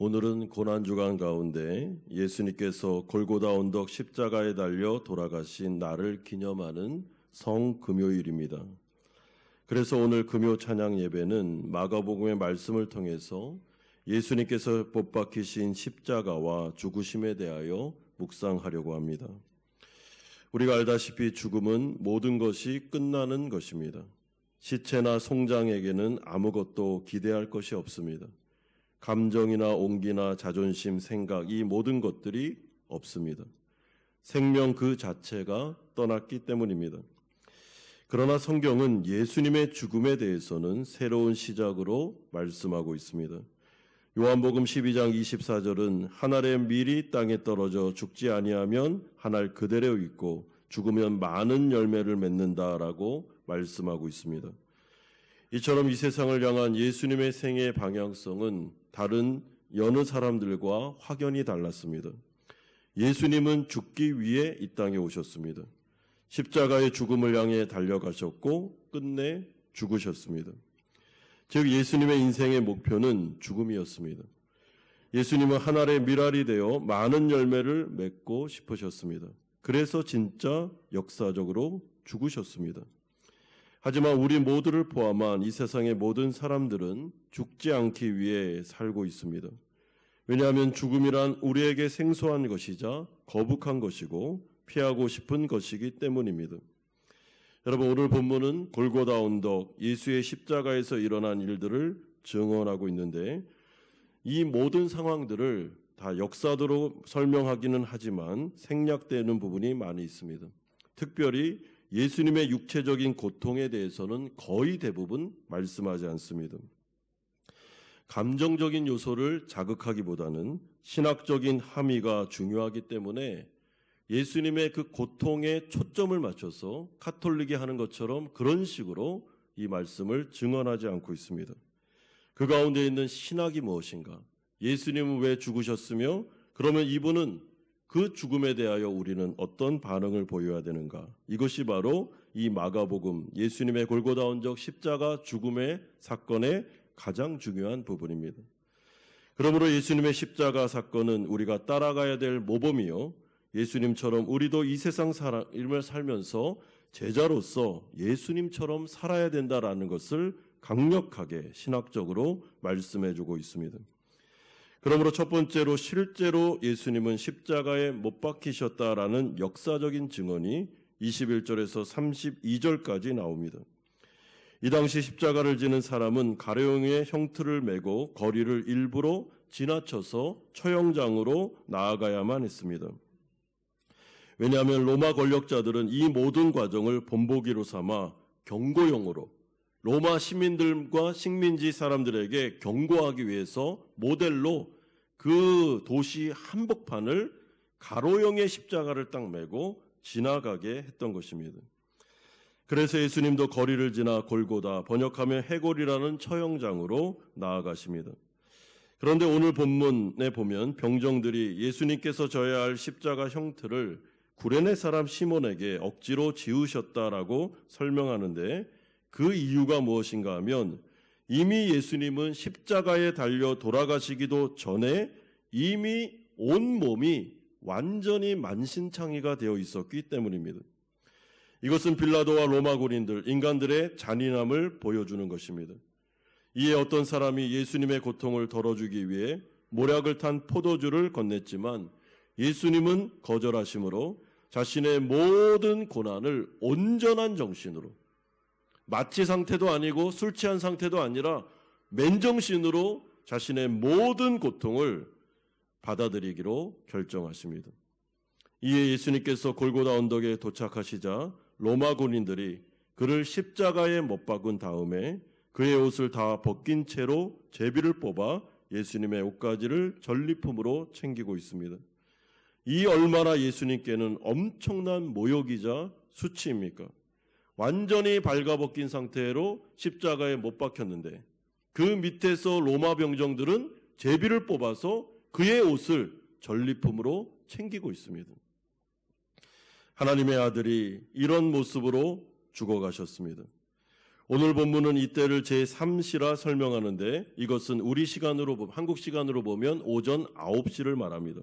오늘은 고난주간 가운데 예수님께서 골고다 언덕 십자가에 달려 돌아가신 날을 기념하는 성금요일입니다. 그래서 오늘 금요 찬양 예배는 마가복음의 말씀을 통해서 예수님께서 못 박히신 십자가와 죽으심에 대하여 묵상하려고 합니다. 우리가 알다시피 죽음은 모든 것이 끝나는 것입니다. 시체나 송장에게는 아무것도 기대할 것이 없습니다. 감정이나 온기나 자존심, 생각, 이 모든 것들이 없습니다. 생명 그 자체가 떠났기 때문입니다. 그러나 성경은 예수님의 죽음에 대해서는 새로운 시작으로 말씀하고 있습니다. 요한복음 12장 24절은 한 알의 밀이 땅에 떨어져 죽지 아니하면 한 알 그대로 있고 죽으면 많은 열매를 맺는다라고 말씀하고 있습니다. 이처럼 이 세상을 향한 예수님의 생애의 방향성은 다른 여느 사람들과 확연히 달랐습니다. 예수님은 죽기 위해 이 땅에 오셨습니다. 십자가의 죽음을 향해 달려가셨고 끝내 죽으셨습니다. 즉 예수님의 인생의 목표는 죽음이었습니다. 예수님은 하늘의 미랄이 되어 많은 열매를 맺고 싶으셨습니다. 그래서 진짜 역사적으로 죽으셨습니다. 하지만 우리 모두를 포함한 이 세상의 모든 사람들은 죽지 않기 위해 살고 있습니다. 왜냐하면 죽음이란 우리에게 생소한 것이자 거북한 것이고 피하고 싶은 것이기 때문입니다. 여러분 오늘 본문은 골고다 언덕 예수의 십자가에서 일어난 일들을 증언하고 있는데 이 모든 상황들을 다 역사도로 설명하기는 하지만 생략되는 부분이 많이 있습니다. 특별히 예수님의 육체적인 고통에 대해서는 거의 대부분 말씀하지 않습니다. 감정적인 요소를 자극하기보다는 신학적인 함의가 중요하기 때문에 예수님의 그 고통에 초점을 맞춰서 카톨릭이 하는 것처럼 그런 식으로 이 말씀을 증언하지 않고 있습니다. 그 가운데 있는 신학이 무엇인가? 예수님은 왜 죽으셨으며 그러면 이분은 그 죽음에 대하여 우리는 어떤 반응을 보여야 되는가? 이것이 바로 이 마가복음 예수님의 골고다 언적 십자가 죽음의 사건의 가장 중요한 부분입니다. 그러므로 예수님의 십자가 사건은 우리가 따라가야 될 모범이요. 예수님처럼 우리도 이 세상 삶을 살면서 제자로서 예수님처럼 살아야 된다라는 것을 강력하게 신학적으로 말씀해 주고 있습니다. 그러므로 첫 번째로 실제로 예수님은 십자가에 못 박히셨다라는 역사적인 증언이 21절에서 32절까지 나옵니다. 이 당시 십자가를 지는 사람은 가려용의 형틀을 메고 거리를 일부러 지나쳐서 처형장으로 나아가야만 했습니다. 왜냐하면 로마 권력자들은 이 모든 과정을 본보기로 삼아 경고용으로 로마 시민들과 식민지 사람들에게 경고하기 위해서 모델로 그 도시 한복판을 가로형의 십자가를 딱 메고 지나가게 했던 것입니다. 그래서 예수님도 거리를 지나 골고다 번역하면 해골이라는 처형장으로 나아가십니다. 그런데 오늘 본문에 보면 병정들이 예수님께서 져야 할 십자가 형틀을 구레네 사람 시몬에게 억지로 지우셨다라고 설명하는데 그 이유가 무엇인가 하면 이미 예수님은 십자가에 달려 돌아가시기도 전에 이미 온 몸이 완전히 만신창이가 되어 있었기 때문입니다. 이것은 빌라도와 로마 군인들, 인간들의 잔인함을 보여주는 것입니다. 이에 어떤 사람이 예수님의 고통을 덜어주기 위해 모략을 탄 포도주를 건넸지만 예수님은 거절하심으로 자신의 모든 고난을 온전한 정신으로 마취 상태도 아니고 술 취한 상태도 아니라 맨정신으로 자신의 모든 고통을 받아들이기로 결정하십니다. 이에 예수님께서 골고다 언덕에 도착하시자 로마 군인들이 그를 십자가에 못 박은 다음에 그의 옷을 다 벗긴 채로 제비를 뽑아 예수님의 옷가지를 전리품으로 챙기고 있습니다. 이 얼마나 예수님께는 엄청난 모욕이자 수치입니까? 완전히 발가벗긴 상태로 십자가에 못 박혔는데 그 밑에서 로마 병정들은 제비를 뽑아서 그의 옷을 전리품으로 챙기고 있습니다. 하나님의 아들이 이런 모습으로 죽어가셨습니다. 오늘 본문은 이때를 제3시라 설명하는데 이것은 우리 시간으로 보- 한국 시간으로 보면 오전 9시를 말합니다.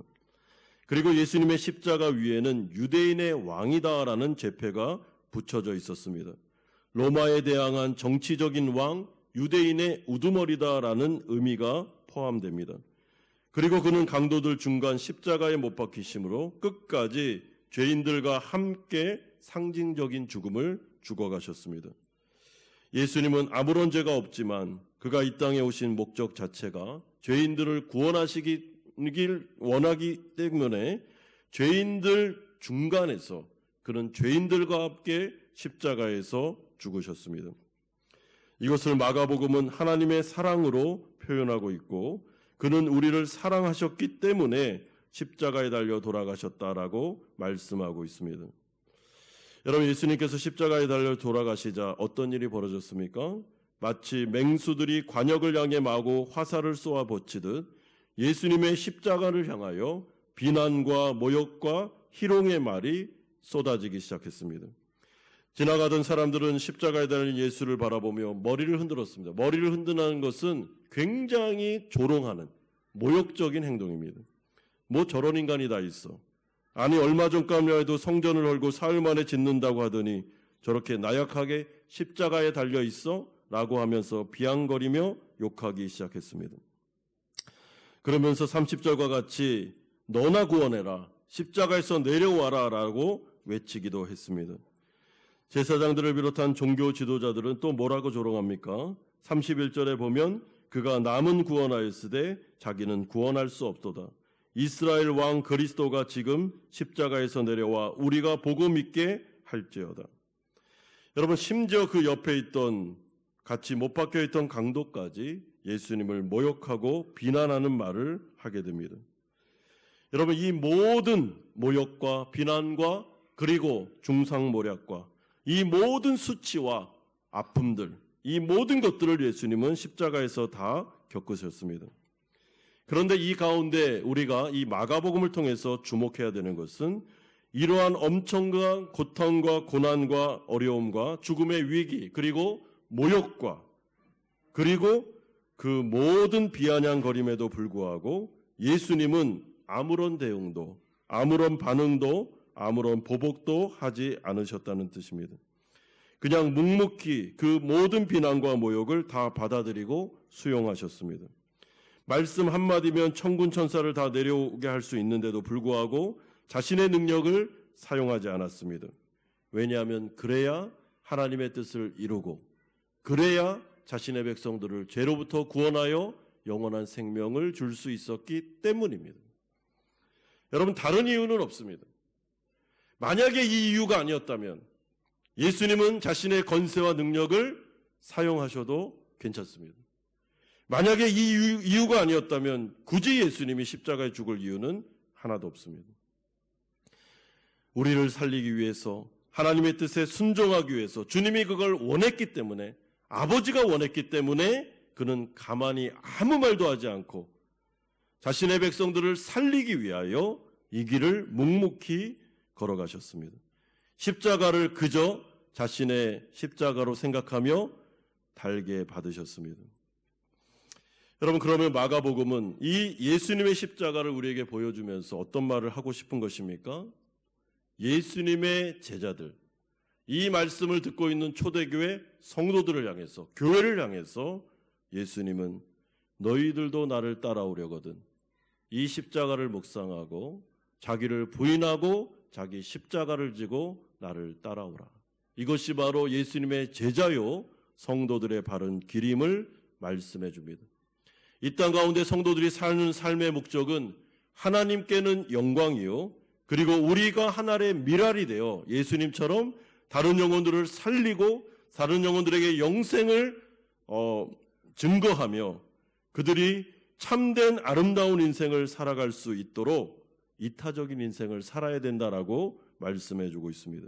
그리고 예수님의 십자가 위에는 유대인의 왕이다라는 제패가 붙여져 있었습니다. 로마에 대항한 정치적인 왕, 유대인의 우두머리다라는 의미가 포함됩니다. 그리고 그는 강도들 중간 십자가에 못 박히심으로 끝까지 죄인들과 함께 상징적인 죽음을 죽어가셨습니다. 예수님은 아무런 죄가 없지만 그가 이 땅에 오신 목적 자체가 죄인들을 구원하시길 원하기 때문에 죄인들 중간에서 그는 죄인들과 함께 십자가에서 죽으셨습니다. 이것을 마가복음은 하나님의 사랑으로 표현하고 있고 그는 우리를 사랑하셨기 때문에 십자가에 달려 돌아가셨다라고 말씀하고 있습니다. 여러분 예수님께서 십자가에 달려 돌아가시자 어떤 일이 벌어졌습니까? 마치 맹수들이 관역을 향해 마고 화살을 쏘아 버치듯 예수님의 십자가를 향하여 비난과 모욕과 희롱의 말이 쏟아지기 시작했습니다. 지나가던 사람들은 십자가에 달린 예수를 바라보며 머리를 흔들었습니다. 머리를 흔드는 것은 굉장히 조롱하는 모욕적인 행동입니다. 뭐 저런 인간이 다 있어. 아니 얼마 전까지만 해도 성전을 헐고 사흘 만에 짓는다고 하더니 저렇게 나약하게 십자가에 달려 있어? 라고 하면서 비앙거리며 욕하기 시작했습니다. 그러면서 30절과 같이 너나 구원해라. 십자가에서 내려와라. 라고 외치기도 했습니다. 제사장들을 비롯한 종교 지도자들은 또 뭐라고 조롱합니까? 31절에 보면 그가 남은 구원하였으되 자기는 구원할 수 없도다. 이스라엘 왕 그리스도가 지금 십자가에서 내려와 우리가 보고 믿게 할지어다. 여러분 심지어 그 옆에 있던 같이 못 박혀 있던 강도까지 예수님을 모욕하고 비난하는 말을 하게 됩니다. 여러분 이 모든 모욕과 비난과 그리고 중상모략과 이 모든 수치와 아픔들 이 모든 것들을 예수님은 십자가에서 다 겪으셨습니다. 그런데 이 가운데 우리가 이 마가복음을 통해서 주목해야 되는 것은 이러한 엄청난 고통과 고난과 어려움과 죽음의 위기 그리고 모욕과 그리고 그 모든 비아냥거림에도 불구하고 예수님은 아무런 대응도 아무런 반응도 아무런 보복도 하지 않으셨다는 뜻입니다. 그냥 묵묵히 그 모든 비난과 모욕을 다 받아들이고 수용하셨습니다. 말씀 한마디면 천군 천사를 다 내려오게 할 수 있는데도 불구하고 자신의 능력을 사용하지 않았습니다. 왜냐하면 그래야 하나님의 뜻을 이루고 그래야 자신의 백성들을 죄로부터 구원하여 영원한 생명을 줄 수 있었기 때문입니다. 여러분 다른 이유는 없습니다. 만약에 이 이유가 아니었다면 예수님은 자신의 건세와 능력을 사용하셔도 괜찮습니다. 만약에 이 이유- 이유 가 아니었다면 굳이 예수님이 십자가에 죽을 이유는 하나도 없습니다. 우리를 살리기 위해서 하나님의 뜻에 순종하기 위해서 주님이 그걸 원했기 때문에 아버지가 원했기 때문에 그는 가만히 아무 말도 하지 않고 자신의 백성들을 살리기 위하여 이 길을 묵묵히 걸어가셨습니다. 십자가를 그저 자신의 십자가로 생각하며 달게 받으셨습니다. 여러분 그러면 마가복음은 이 예수님의 십자가를 우리에게 보여주면서 어떤 말을 하고 싶은 것입니까? 예수님의 제자들 이 말씀을 듣고 있는 초대교회 성도들을 향해서 교회를 향해서 예수님은 너희들도 나를 따라오려거든 이 십자가를 묵상하고 자기를 부인하고 자기 십자가를 지고 나를 따라오라. 이것이 바로 예수님의 제자요 성도들의 바른 길임을 말씀해 줍니다. 이 땅 가운데 성도들이 사는 삶의 목적은 하나님께는 영광이요. 그리고 우리가 하나의 미랄이 되어 예수님처럼 다른 영혼들을 살리고 다른 영혼들에게 영생을 어, 증거하며 그들이 참된 아름다운 인생을 살아갈 수 있도록 이타적인 인생을 살아야 된다라고 말씀해 주고 있습니다.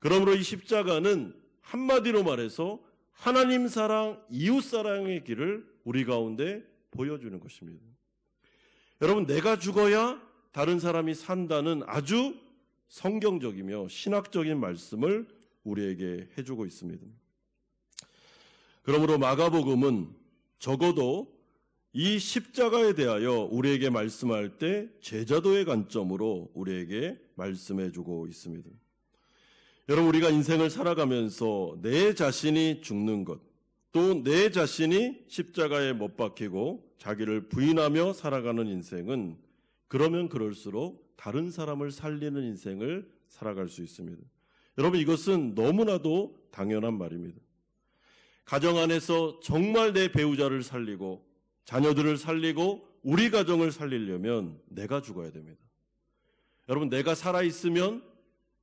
그러므로 이 십자가는 한마디로 말해서 하나님 사랑, 이웃 사랑의 길을 우리 가운데 보여주는 것입니다. 여러분, 내가 죽어야 다른 사람이 산다는 아주 성경적이며 신학적인 말씀을 우리에게 해주고 있습니다. 그러므로 마가복음은 적어도 이 십자가에 대하여 우리에게 말씀할 때 제자도의 관점으로 우리에게 말씀해 주고 있습니다. 여러분, 우리가 인생을 살아가면서 내 자신이 죽는 것, 또 내 자신이 십자가에 못 박히고 자기를 부인하며 살아가는 인생은 그러면 그럴수록 다른 사람을 살리는 인생을 살아갈 수 있습니다. 여러분, 이것은 너무나도 당연한 말입니다. 가정 안에서 정말 내 배우자를 살리고 자녀들을 살리고 우리 가정을 살리려면 내가 죽어야 됩니다. 여러분, 내가 살아있으면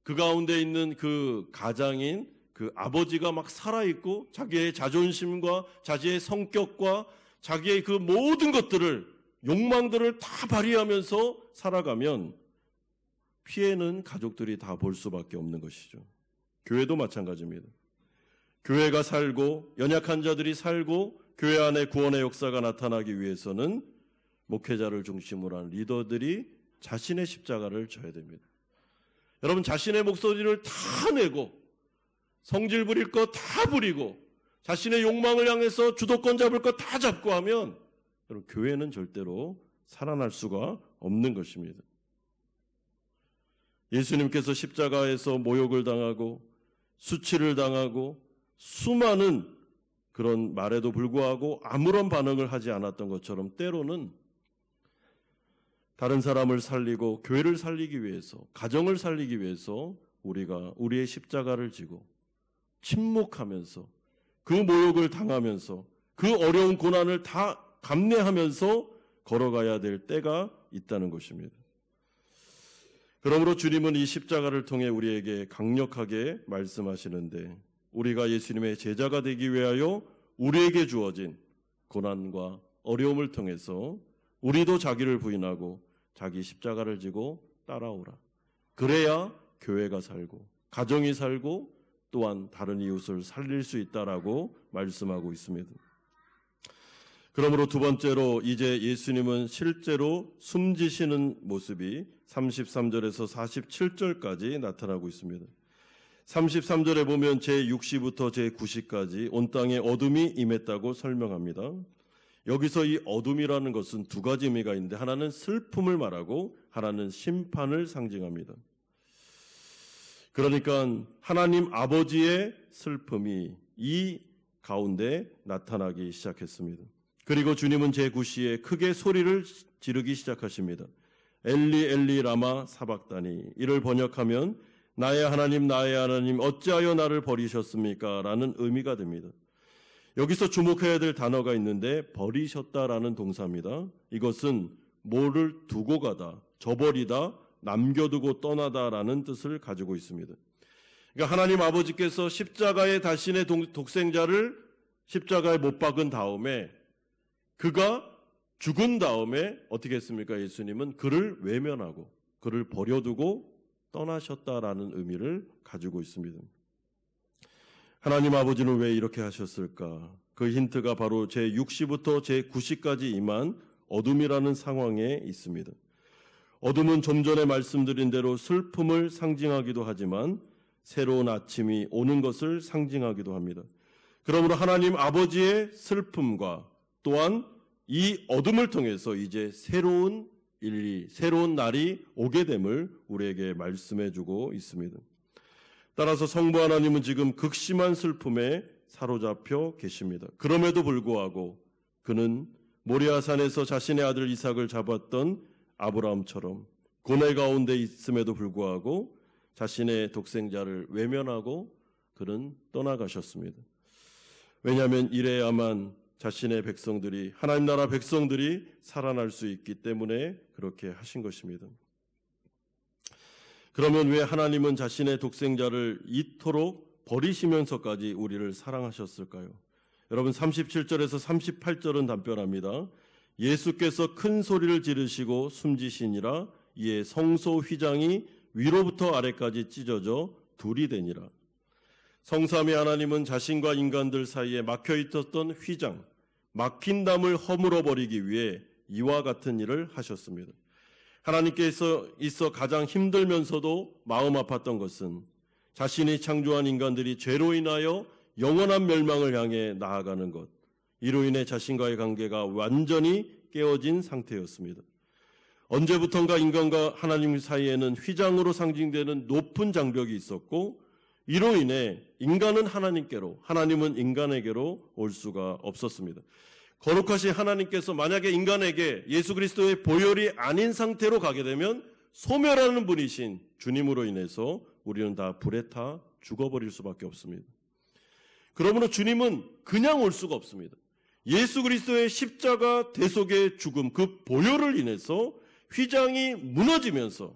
그 가운데 있는 그 가장인 그 아버지가 막 살아있고 자기의 자존심과 자기의 성격과 자기의 그 모든 것들을 욕망들을 다 발휘하면서 살아가면 피해는 가족들이 다 볼 수밖에 없는 것이죠. 교회도 마찬가지입니다. 교회가 살고 연약한 자들이 살고 교회 안에 구원의 역사가 나타나기 위해서는 목회자를 중심으로 한 리더들이 자신의 십자가를 져야 됩니다. 여러분 자신의 목소리를 다 내고 성질 부릴 거 다 부리고 자신의 욕망을 향해서 주도권 잡을 거 다 잡고 하면 여러분 교회는 절대로 살아날 수가 없는 것입니다. 예수님께서 십자가에서 모욕을 당하고 수치를 당하고 수많은 그런 말에도 불구하고 아무런 반응을 하지 않았던 것처럼 때로는 다른 사람을 살리고 교회를 살리기 위해서 가정을 살리기 위해서 우리가 우리의 십자가를 지고 침묵하면서 그 모욕을 당하면서 그 어려운 고난을 다 감내하면서 걸어가야 될 때가 있다는 것입니다. 그러므로 주님은 이 십자가를 통해 우리에게 강력하게 말씀하시는데 우리가 예수님의 제자가 되기 위하여 우리에게 주어진 고난과 어려움을 통해서 우리도 자기를 부인하고 자기 십자가를 지고 따라오라. 그래야 교회가 살고 가정이 살고 또한 다른 이웃을 살릴 수 있다라고 말씀하고 있습니다. 그러므로 두 번째로 이제 예수님은 실제로 숨지시는 모습이 33절에서 47절까지 나타나고 있습니다. 33절에 보면 제6시부터 제9시까지 온 땅에 어둠이 임했다고 설명합니다. 여기서 이 어둠이라는 것은 두 가지 의미가 있는데 하나는 슬픔을 말하고 하나는 심판을 상징합니다. 그러니까 하나님 아버지의 슬픔이 이 가운데 나타나기 시작했습니다. 그리고 주님은 제9시에 크게 소리를 지르기 시작하십니다. 엘리 엘리 라마 사박다니 이를 번역하면 나의 하나님 나의 하나님 어찌하여 나를 버리셨습니까? 라는 의미가 됩니다. 여기서 주목해야 될 단어가 있는데 버리셨다라는 동사입니다. 이것은 뭐를 두고 가다, 저버리다, 남겨두고 떠나다라는 뜻을 가지고 있습니다. 그러니까 하나님 아버지께서 십자가에 자신의 독생자를 십자가에 못 박은 다음에 그가 죽은 다음에 어떻게 했습니까? 예수님은 그를 외면하고 그를 버려두고 떠나셨다라는 의미를 가지고 있습니다. 하나님 아버지는 왜 이렇게 하셨을까? 그 힌트가 바로 제 6시부터 제 9시까지 임한 어둠이라는 상황에 있습니다. 어둠은 좀 전에 말씀드린 대로 슬픔을 상징하기도 하지만 새로운 아침이 오는 것을 상징하기도 합니다. 그러므로 하나님 아버지의 슬픔과 또한 이 어둠을 통해서 이제 새로운 일이 새로운 날이 오게 됨을 우리에게 말씀해 주고 있습니다. 따라서 성부 하나님은 지금 극심한 슬픔에 사로잡혀 계십니다. 그럼에도 불구하고 그는 모리아산에서 자신의 아들 이삭을 잡았던 아브라함처럼 고뇌 가운데 있음에도 불구하고 자신의 독생자를 외면하고 그는 떠나가셨습니다. 왜냐하면 이래야만 자신의 백성들이 하나님 나라 백성들이 살아날 수 있기 때문에 그렇게 하신 것입니다. 그러면 왜 하나님은 자신의 독생자를 이토록 버리시면서까지 우리를 사랑하셨을까요? 여러분 37절에서 38절은 답변합니다. 예수께서 큰 소리를 지르시고 숨지시니라 이에 성소 휘장이 위로부터 아래까지 찢어져 둘이 되니라. 성삼위 하나님은 자신과 인간들 사이에 막혀 있었던 휘장, 막힌 담을 허물어 버리기 위해 이와 같은 일을 하셨습니다. 하나님께서 있어 가장 힘들면서도 마음 아팠던 것은 자신이 창조한 인간들이 죄로 인하여 영원한 멸망을 향해 나아가는 것. 이로 인해 자신과의 관계가 완전히 깨어진 상태였습니다. 언제부턴가 인간과 하나님 사이에는 휘장으로 상징되는 높은 장벽이 있었고 이로 인해 인간은 하나님께로 하나님은 인간에게로 올 수가 없었습니다. 거룩하신 하나님께서 만약에 인간에게 예수 그리스도의 보혈이 아닌 상태로 가게 되면 소멸하는 분이신 주님으로 인해서 우리는 다 불에 타 죽어버릴 수밖에 없습니다. 그러므로 주님은 그냥 올 수가 없습니다. 예수 그리스도의 십자가 대속의 죽음, 그 보혈을 인해서 휘장이 무너지면서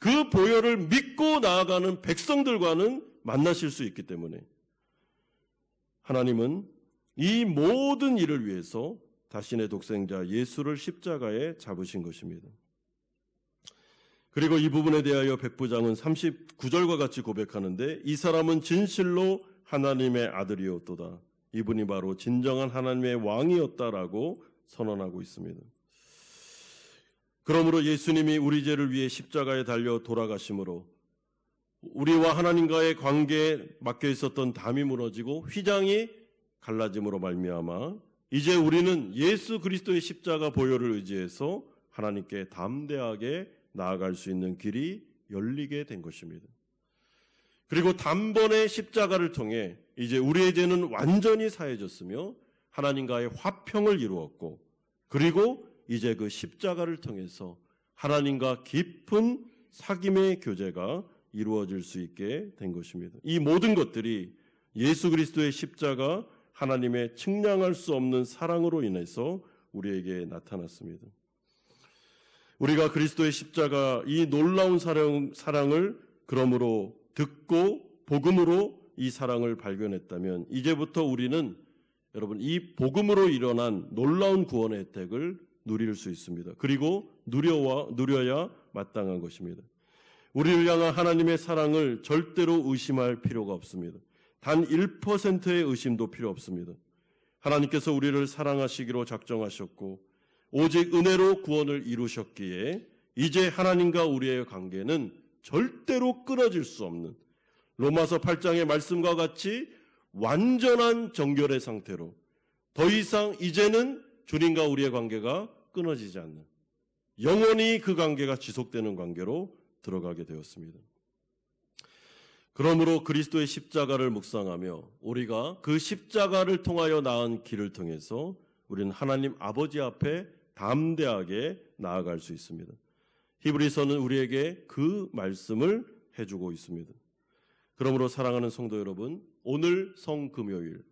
그 보혈을 믿고 나아가는 백성들과는 만나실 수 있기 때문에 하나님은 이 모든 일을 위해서 자신의 독생자 예수를 십자가에 잡으신 것입니다. 그리고 이 부분에 대하여 백부장은 39절과 같이 고백하는데 이 사람은 진실로 하나님의 아들이었도다. 이분이 바로 진정한 하나님의 왕이었다라고 선언하고 있습니다. 그러므로 예수님이 우리 죄를 위해 십자가에 달려 돌아가심으로 우리와 하나님과의 관계에 막혀 있었던 담이 무너지고 휘장이 갈라짐으로 말미암아 이제 우리는 예수 그리스도의 십자가 보혈을 의지해서 하나님께 담대하게 나아갈 수 있는 길이 열리게 된 것입니다. 그리고 단번에 십자가를 통해 이제 우리의 죄는 완전히 사해졌으며 하나님과의 화평을 이루었고 그리고 이제 그 십자가를 통해서 하나님과 깊은 사귐의 교제가 이루어질 수 있게 된 것입니다. 이 모든 것들이 예수 그리스도의 십자가 하나님의 측량할 수 없는 사랑으로 인해서 우리에게 나타났습니다. 우리가 그리스도의 십자가 이 놀라운 사랑, 사랑을 그러므로 듣고 복음으로 이 사랑을 발견했다면 이제부터 우리는 여러분 이 복음으로 일어난 놀라운 구원의 혜택을 누릴 수 있습니다. 그리고 누려와 누려야 마땅한 것입니다. 우리를 향한 하나님의 사랑을 절대로 의심할 필요가 없습니다. 단 1%의 의심도 필요 없습니다. 하나님께서 우리를 사랑하시기로 작정하셨고 오직 은혜로 구원을 이루셨기에 이제 하나님과 우리의 관계는 절대로 끊어질 수 없는 로마서 8장의 말씀과 같이 완전한 정결의 상태로 더 이상 이제는 주님과 우리의 관계가 끊어지지 않는 영원히 그 관계가 지속되는 관계로 들어가게 되었습니다. 그러므로 그리스도의 십자가를 묵상하며 우리가 그 십자가를 통하여 나은 길을 통해서 우리는 하나님 아버지 앞에 담대하게 나아갈 수 있습니다. 히브리서는 우리에게 그 말씀을 해주고 있습니다. 그러므로 사랑하는 성도 여러분, 오늘 성금요일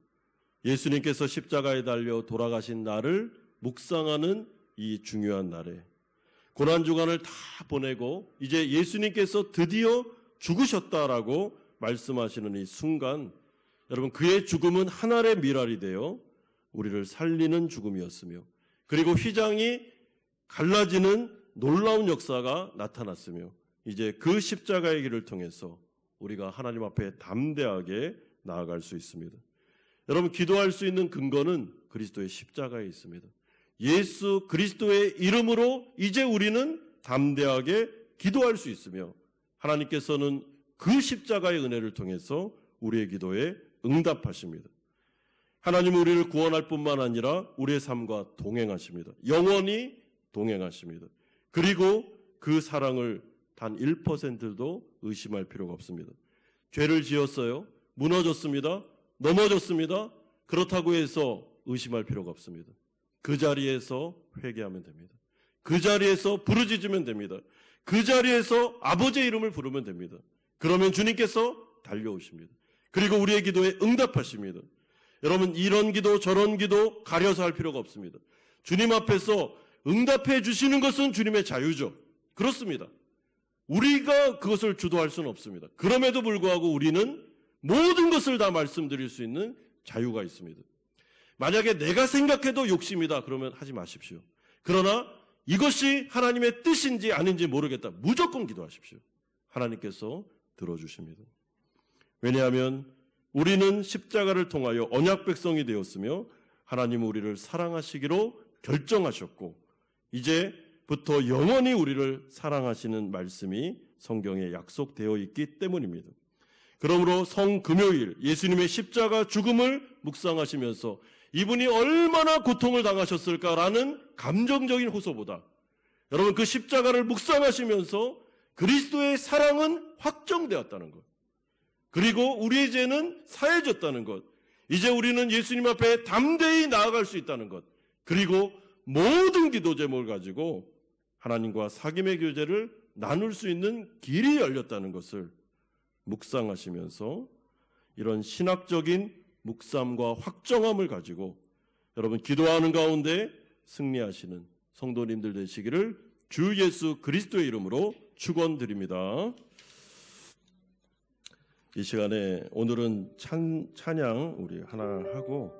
예수님께서 십자가에 달려 돌아가신 날을 묵상하는 이 중요한 날에 고난 주간을 다 보내고 이제 예수님께서 드디어 죽으셨다라고 말씀하시는 이 순간 여러분 그의 죽음은 하늘의 미랄이 되어 우리를 살리는 죽음이었으며 그리고 휘장이 갈라지는 놀라운 역사가 나타났으며 이제 그 십자가의 길을 통해서 우리가 하나님 앞에 담대하게 나아갈 수 있습니다. 여러분 기도할 수 있는 근거는 그리스도의 십자가에 있습니다. 예수 그리스도의 이름으로 이제 우리는 담대하게 기도할 수 있으며 하나님께서는 그 십자가의 은혜를 통해서 우리의 기도에 응답하십니다. 하나님은 우리를 구원할 뿐만 아니라 우리의 삶과 동행하십니다. 영원히 동행하십니다. 그리고 그 사랑을 단 1%도 의심할 필요가 없습니다. 죄를 지었어요. 무너졌습니다. 넘어졌습니다. 그렇다고 해서 의심할 필요가 없습니다. 그 자리에서 회개하면 됩니다. 그 자리에서 부르짖으면 됩니다. 그 자리에서 아버지의 이름을 부르면 됩니다. 그러면 주님께서 달려오십니다. 그리고 우리의 기도에 응답하십니다. 여러분 이런 기도 저런 기도 가려서 할 필요가 없습니다. 주님 앞에서 응답해 주시는 것은 주님의 자유죠. 그렇습니다. 우리가 그것을 주도할 수는 없습니다. 그럼에도 불구하고 우리는 모든 것을 다 말씀드릴 수 있는 자유가 있습니다. 만약에 내가 생각해도 욕심이다 그러면 하지 마십시오. 그러나 이것이 하나님의 뜻인지 아닌지 모르겠다. 무조건 기도하십시오. 하나님께서 들어주십니다. 왜냐하면 우리는 십자가를 통하여 언약 백성이 되었으며 하나님은 우리를 사랑하시기로 결정하셨고 이제부터 영원히 우리를 사랑하시는 말씀이 성경에 약속되어 있기 때문입니다. 그러므로 성금요일 예수님의 십자가 죽음을 묵상하시면서 이분이 얼마나 고통을 당하셨을까라는 감정적인 호소보다 여러분 그 십자가를 묵상하시면서 그리스도의 사랑은 확정되었다는 것. 그리고 우리의 죄는 사해졌다는 것. 이제 우리는 예수님 앞에 담대히 나아갈 수 있다는 것. 그리고 모든 기도 제목을 가지고 하나님과 사귐의 교제를 나눌 수 있는 길이 열렸다는 것을 묵상하시면서 이런 신학적인 묵상과 확정함을 가지고 여러분 기도하는 가운데 승리하시는 성도님들 되시기를 주 예수 그리스도의 이름으로 축원드립니다. 이 시간에 오늘은 찬, 찬양 우리 하나 하고